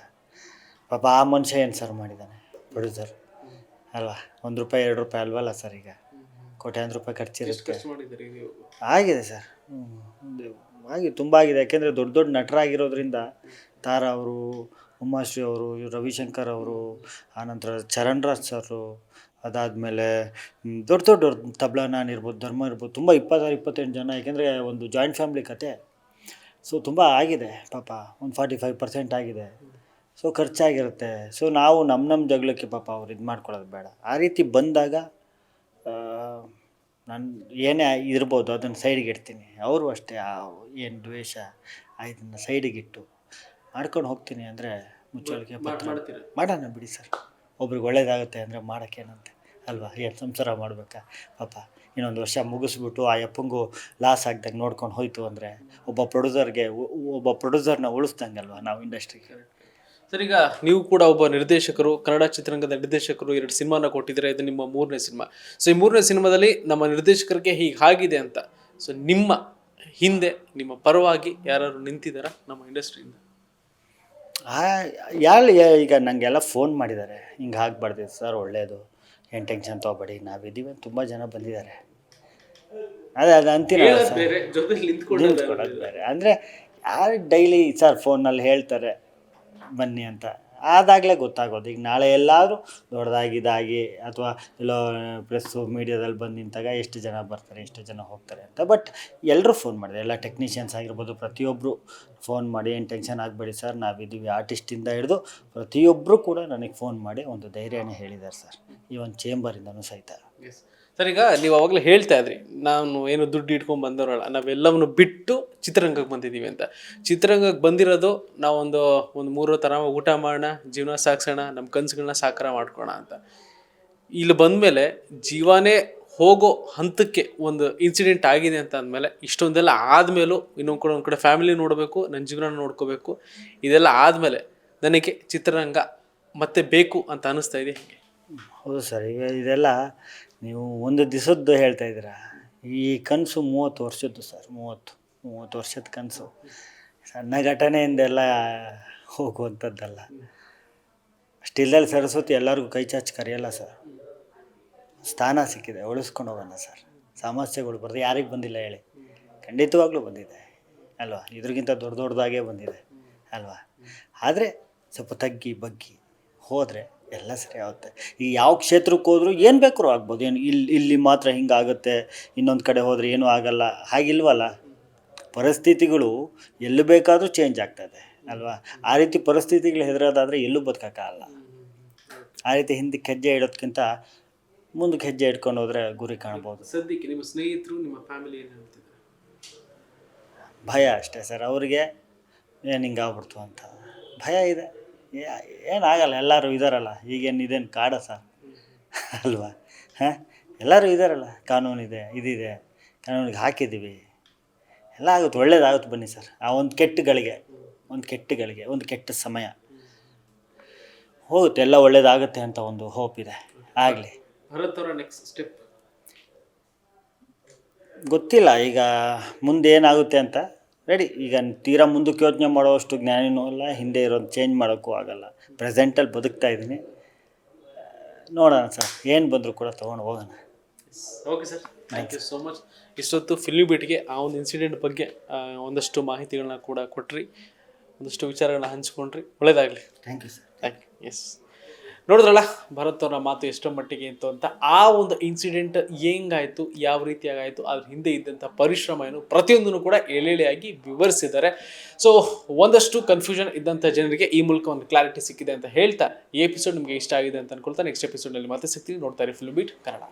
ಪಾಪ ಆ ಮನುಷ್ಯ ಏನು ಸರ್ ಮಾಡಿದ್ದಾನೆ ಪ್ರೊಡ್ಯೂಸರ್ ಅಲ್ವಾ? ಒಂದು ರೂಪಾಯಿ ಎರಡು ರೂಪಾಯಿ ಅಲ್ವಲ್ಲ ಸರ್ ಈಗ? ಕೋಟ್ಯಾಂತರ ರೂಪಾಯಿ ಖರ್ಚಿರುತ್ತೆ. ಆಗಿದೆ ಸರ್ ಆಗಿ ತುಂಬ ಆಗಿದೆ. ಯಾಕೆಂದರೆ ದೊಡ್ಡ ದೊಡ್ಡ ನಟರಾಗಿರೋದ್ರಿಂದ ತಾರಾ ಅವರು, ಉಮಾಶ್ರೀ ಅವರು, ರವಿಶಂಕರ್ ಅವರು ಆನಂತರ ಚರಣ್ ರಾಜ್ ಸರು ಅದಾದಮೇಲೆ ದೊಡ್ಡ ದೊಡ್ಡ ತಬ್ಲಾ ನಾನು ಇರ್ಬೋದು, ಧರ್ಮ ಇರ್ಬೋದು, ತುಂಬ ಇಪ್ಪತ್ತಾರು, ಇಪ್ಪತ್ತೆಂಟು ಜನ ಏಕೆಂದರೆ ಒಂದು ಜಾಯಿಂಟ್ ಫ್ಯಾಮ್ಲಿ ಕತೆ. ಸೊ ತುಂಬ ಆಗಿದೆ, ಪಾಪ, ಒಂದು ಫಾರ್ಟಿ ಫೈವ್ ಪರ್ಸೆಂಟ್ ಆಗಿದೆ. ಸೊ ಖರ್ಚಾಗಿರುತ್ತೆ. ಸೊ ನಾವು ನಮ್ಮ ನಮ್ಮ ಜಗಳಕ್ಕೆ ಪಾಪ ಅವ್ರು ಇದು ಮಾಡ್ಕೊಳ್ಳೋದು ಬೇಡ. ಆ ರೀತಿ ಬಂದಾಗ ನಾನು, ಏನೇ ಇರ್ಬೋದು, ಅದನ್ನು ಸೈಡಿಗೆ ಇಡ್ತೀನಿ. ಅವರು ಅಷ್ಟೇ ಏನು ದ್ವೇಷ ಇದನ್ನು ಸೈಡಿಗಿಟ್ಟು ಮಾಡ್ಕೊಂಡು ಹೋಗ್ತೀನಿ ಅಂದರೆ ಮುಚ್ಚಳಿಕೆ ಮಾಡೋಣ ಬಿಡಿ ಸರ್. ಒಬ್ರಿಗೆ ಒಳ್ಳೇದಾಗುತ್ತೆ ಅಂದರೆ ಮಾಡೋಕ್ಕೇನಂತೆ ಅಲ್ವಾ? ಏನು ಸಂಸಾರ ಮಾಡಬೇಕಾ? ಪಾಪ ಇನ್ನೊಂದು ವರ್ಷ ಮುಗಿಸ್ಬಿಟ್ಟು ಆ ಅಪ್ಪಂಗೂ ಲಾಸ್ ಆಗ್ದಂಗೆ ನೋಡ್ಕೊಂಡು ಹೋಯ್ತು ಅಂದರೆ ಒಬ್ಬ ಪ್ರೊಡ್ಯೂಸರ್ಗೆ ಒಬ್ಬ ಪ್ರೊಡ್ಯೂಸರ್ನ ಉಳಿಸ್ದಂಗಲ್ವಾ ನಾವು ಇಂಡಸ್ಟ್ರಿಗೆ ಸರ್ ಈಗ ನೀವು ಕೂಡ ಒಬ್ಬ ನಿರ್ದೇಶಕರು ಕನ್ನಡ ಚಿತ್ರರಂಗದ ನಿರ್ದೇಶಕರು ಎರಡು ಸಿನಿಮಾನ ಕೊಟ್ಟಿದ್ದೀರಾ ಇದು ನಿಮ್ಮ ಮೂರನೇ ಸಿನಿಮಾ. ಸೊ ಈ ಮೂರನೇ ಸಿನಿಮಾದಲ್ಲಿ ನಮ್ಮ ನಿರ್ದೇಶಕರಿಗೆ ಹೀಗಾಗಿದೆ ಅಂತ. ಸೊ ನಿಮ್ಮ ಹಿಂದೆ ನಿಮ್ಮ ಪರವಾಗಿ ಯಾರು ನಿಂತಿದ್ದಾರಾ ನಮ್ಮ ಇಂಡಸ್ಟ್ರಿಯಿಂದ ಯಾರು ಈಗ ನನಗೆಲ್ಲ ಫೋನ್ ಮಾಡಿದ್ದಾರೆ ಹಿಂಗೆ ಆಗ್ಬಾರ್ದು ಸರ್ ಒಳ್ಳೆಯದು ಏನು ಟೆನ್ಷನ್ ತೊಗೊಬೇಡಿ. ನಾವಿದ್ದೀವಿ ತುಂಬ ಜನ ಬಂದಿದ್ದಾರೆ. ಅದೇ ಅದು ಬೇರೆ ಜೊತೆಲಿ ನಿಂತ್ಕೊಳ್ಳೋದು ಬೇರೆ. ಅಂದರೆ ಯಾರು ಡೈಲಿ ಸರ್ ಫೋನಲ್ಲಿ ಹೇಳ್ತಾರೆ ಬನ್ನಿ ಅಂತ. ಆದಾಗಲೇ ಗೊತ್ತಾಗೋದು. ಈಗ ನಾಳೆ ಎಲ್ಲಾದರೂ ದೊಡ್ಡದಾಗಿ ಇದಾಗಿ ಅಥವಾ ಎಲ್ಲೋ ಪ್ರೆಸ್ಸು ಮೀಡಿಯಾದಲ್ಲಿ ಬಂದು ನಿಂತಾಗ ಎಷ್ಟು ಜನ ಬರ್ತಾರೆ, ಎಷ್ಟು ಜನ ಹೋಗ್ತಾರೆ ಅಂತ. ಬಟ್ ಎಲ್ಲರೂ ಫೋನ್ ಮಾಡಿದೆ ಎಲ್ಲ ಟೆಕ್ನಿಷಿಯನ್ಸ್ ಆಗಿರ್ಬೋದು ಪ್ರತಿಯೊಬ್ಬರು ಫೋನ್ ಮಾಡಿ, ಏನು ಟೆನ್ಷನ್ ಆಗಬೇಡಿ ಸರ್ ನಾವಿದ್ದೀವಿ. ಆರ್ಟಿಸ್ಟಿಂದ ಹಿಡಿದು ಪ್ರತಿಯೊಬ್ಬರು ಕೂಡ ನನಗೆ ಫೋನ್ ಮಾಡಿ ಒಂದು ಧೈರ್ಯನೇ ಹೇಳಿದ್ದಾರೆ ಸರ್ ಈ ಒಂದು ಚೇಂಬರಿಂದನೂ ಸಹಿತ. ಸರ್, ಈಗ ನೀವು ಅವಾಗಲೇ ಹೇಳ್ತಾ ಇದ್ರಿ, ನಾನು ಏನು ದುಡ್ಡು ಇಟ್ಕೊಂಡು ಬಂದವರಲ್ಲ, ನಾವೆಲ್ಲವನ್ನು ಬಿಟ್ಟು ಚಿತ್ರರಂಗಕ್ಕೆ ಬಂದಿದ್ದೀವಿ ಅಂತ. ಚಿತ್ರರಂಗಕ್ಕೆ ಬಂದಿರೋದು ನಾವೊಂದು ಒಂದು ಮೂರು ಥರ ಊಟ ಮಾಡೋಣ, ಜೀವನ ಸಾಗಿಸೋಣ, ನಮ್ಮ ಕನಸುಗಳನ್ನ ಸಾಕಾರ ಮಾಡ್ಕೋಣ ಅಂತ. ಇಲ್ಲಿ ಬಂದಮೇಲೆ ಜೀವನೇ ಹೋಗೋ ಹಂತಕ್ಕೆ ಒಂದು ಇನ್ಸಿಡೆಂಟ್ ಆಗಿದೆ ಅಂತ ಅಂದಮೇಲೆ ಇಷ್ಟೊಂದೆಲ್ಲ ಆದಮೇಲೂ ಇನ್ನೊಂದು ಕಡೆ, ಒಂದು ಕಡೆ ಫ್ಯಾಮಿಲಿ ನೋಡಬೇಕು, ನನ್ನ ಜೀವನ ನೋಡ್ಕೋಬೇಕು. ಇದೆಲ್ಲ ಆದಮೇಲೆ ನನಗೆ ಚಿತ್ರರಂಗ ಮತ್ತೆ ಬೇಕು ಅಂತ ಅನ್ನಿಸ್ತಾ ಇದೆ ಹೌದು ಸರ್, ಈಗ ಇದೆಲ್ಲ ನೀವು ಒಂದು ದಿವಸದ್ದು ಹೇಳ್ತಾ ಇದ್ದೀರಾ? ಈ ಕನಸು ಮೂವತ್ತು ವರ್ಷದ್ದು ಸರ್, ಮೂವತ್ತು ಮೂವತ್ತು ವರ್ಷದ ಕನಸು. ಸಣ್ಣ ಘಟನೆಯಿಂದೆಲ್ಲ ಹೋಗುವಂಥದ್ದಲ್ಲ. ಸ್ಟಿಲ್ಲಲ್ಲಿ ಸರಸ್ವತಿ ಎಲ್ಲರಿಗೂ ಕೈ ಚಾಚಿ ಕರೆಯಲ್ಲ ಸರ್. ಸ್ಥಾನ ಸಿಕ್ಕಿದೆ, ಉಳಿಸ್ಕೊಂಡು ಹೋಗೋಣ ಸರ್. ಸಮಸ್ಯೆಗಳು ಬರ್ತದೆ ಯಾರಿಗೆ ಬಂದಿಲ್ಲ ಹೇಳಿ. ಖಂಡಿತವಾಗ್ಲೂ ಬಂದಿದೆ. ಅಲ್ವಾ? ಇದ್ರಿಗಿಂತ ದೊಡ್ಡ ದೊಡ್ಡದಾಗೇ ಬಂದಿದೆ. ಅಲ್ವಾ? ಆದರೆ ಸ್ವಲ್ಪ ತಗ್ಗಿ, ಬಗ್ಗಿ ಹೋದರೆ ಎಲ್ಲ ಸರಿ ಆಗುತ್ತೆ. ಈ ಯಾವ ಕ್ಷೇತ್ರಕ್ಕೆ ಹೋದರೂ ಏನು ಬೇಕಾದ್ರೂ ಆಗ್ಬೋದು. ಏನು ಇಲ್ಲಿ ಇಲ್ಲಿ ಮಾತ್ರ ಹಿಂಗಾಗುತ್ತೆ ಇನ್ನೊಂದು ಕಡೆ ಹೋದರೆ ಏನೂ ಆಗಲ್ಲ. ಹಾಗಿಲ್ವಲ್ಲ? ಪರಿಸ್ಥಿತಿಗಳು ಎಲ್ಲಿ ಬೇಕಾದರೂ ಚೇಂಜ್ ಆಗ್ತದೆ ಅಲ್ವಾ? ಆ ರೀತಿ ಪರಿಸ್ಥಿತಿಗಳು ಹೆದರೋದಾದರೆ ಎಲ್ಲೂ ಬದುಕೋಕ್ಕಾಗಲ್ಲ ಆ ರೀತಿ ಹಿಂದೆ ಹೆಜ್ಜೆ ಇಡೋದಕ್ಕಿಂತ ಮುಂದಕ್ಕೆ ಹೆಜ್ಜೆ ಇಟ್ಕೊಂಡು ಹೋದರೆ ಗುರಿ ಕಾಣ್ಬೋದು. ಸದ್ಯಕ್ಕೆ ನಿಮ್ಮ ಸ್ನೇಹಿತರು ನಿಮ್ಮ ಫ್ಯಾಮಿಲಿ ಏನು ಹೇಳ್ತಿದ್ದಾರೆ? ಭಯ ಅಷ್ಟೇ ಸರ್. ಅವರಿಗೆ ಏನು ಹಿಂಗಾಗ್ಬಿಡ್ತು ಅಂತ ಭಯ ಇದೆ. ಏನಾಗಲ್ಲ ಎಲ್ಲರೂ ಇದಾರಲ್ಲ. ಈಗೇನು ಇದೇನು ಕಾಡ ಸರ್ ಅಲ್ವಾ? ಹಾಂ? ಎಲ್ಲರೂ ಇದ್ದಾರಲ್ಲ ಕಾನೂನಿದೆ ಇದಿದೆ. ಕಾನೂನಿಗೆ ಹಾಕಿದ್ದೀವಿ. ಎಲ್ಲ ಆಗುತ್ತೆ ಒಳ್ಳೇದಾಗುತ್ತೆ ಬನ್ನಿ ಸರ್. ಆ ಒಂದು ಕೆಟ್ಟಗಳಿಗೆ ಒಂದು ಕೆಟ್ಟಗಳಿಗೆ ಒಂದು ಕೆಟ್ಟ ಸಮಯ. ಹೋಗುತ್ತೆ ಎಲ್ಲ ಒಳ್ಳೇದಾಗುತ್ತೆ ಅಂತ ಒಂದು ಹೋಪ್ ಇದೆ. ಆಗಲಿ. ಭರತ್ ಅವರ ನೆಕ್ಸ್ಟ್ ಸ್ಟೆಪ್ ಗೊತ್ತಿಲ್ಲ ಈಗ ಮುಂದೆ ಏನಾಗುತ್ತೆ ಅಂತ. ರೆಡಿ ಈಗ ತೀರಾ ಮುಂದಕ್ಕೆ ಯೋಚನೆ ಮಾಡೋವಷ್ಟು ಜ್ಞಾನಿನೂ ಅಲ್ಲ ಹಿಂದೆ ಇರೋದು ಚೇಂಜ್ ಮಾಡೋಕ್ಕೂ ಆಗಲ್ಲ. ಪ್ರೆಸೆಂಟಲ್ಲಿ ಬದುಕ್ತಾ ಇದ್ದೀನಿ. ನೋಡೋಣ ಸರ್ ಏನು ಬಂದರೂ ಕೂಡ ತೊಗೊಂಡು ಹೋಗೋಣ. Okay sir thank you so much ಇಷ್ಟೊತ್ತು ಫಿಲ್ಮ್ ಬೀಟ್ಗೆ ಆ ಒಂದು ಇನ್ಸಿಡೆಂಟ್ ಬಗ್ಗೆ ಒಂದಷ್ಟು ಮಾಹಿತಿಗಳನ್ನ ಕೂಡ ಕೊಟ್ರಿ. ಒಂದಷ್ಟು ವಿಚಾರಗಳನ್ನ ಹಂಚ್ಕೊಂಡ್ರಿ. ಒಳ್ಳೇದಾಗಲಿ. Thank you sir thank you yes ನೋಡಿದ್ರಲ್ಲ, ಭರತ್ ಅವರ ಮಾತು ಎಷ್ಟೋ ಮಟ್ಟಿಗೆ ಇತ್ತು ಅಂತ. ಆ ಒಂದು ಇನ್ಸಿಡೆಂಟ್ ಹೆಂಗಾಯಿತು, ಯಾವ ರೀತಿಯಾಗಾಯಿತು, ಅದ್ರ ಹಿಂದೆ ಇದ್ದಂಥ ಪರಿಶ್ರಮ ಏನು ಪ್ರತಿಯೊಂದನ್ನು ಕೂಡ ಎಳೆಳೆಯಾಗಿ ವಿವರಿಸಿದ್ದಾರೆ. ಸೊ ಒಂದಷ್ಟು ಕನ್ಫ್ಯೂಷನ್ ಇದ್ದಂಥ ಜನರಿಗೆ ಈ ಮೂಲಕ ಒಂದು ಕ್ಲಾರಿಟಿ ಸಿಕ್ಕಿದೆ ಅಂತ ಹೇಳ್ತಾ ಈ ಎಪಿಸೋಡ್ ನಿಮಗೆ ಇಷ್ಟ ಆಗಿದೆ ಅಂತ ಅನ್ಕೊಳ್ತಾ ನೆಕ್ಸ್ಟ್ ಎಪಿಸೋಡ್ನಲ್ಲಿ ಮತ್ತೆ ಸಿಗ್ತೀವಿ ನೋಡ್ತಾರೆ ಫಿಲ್ಮ್ ಬೀಟ್ ಕನ್ನಡ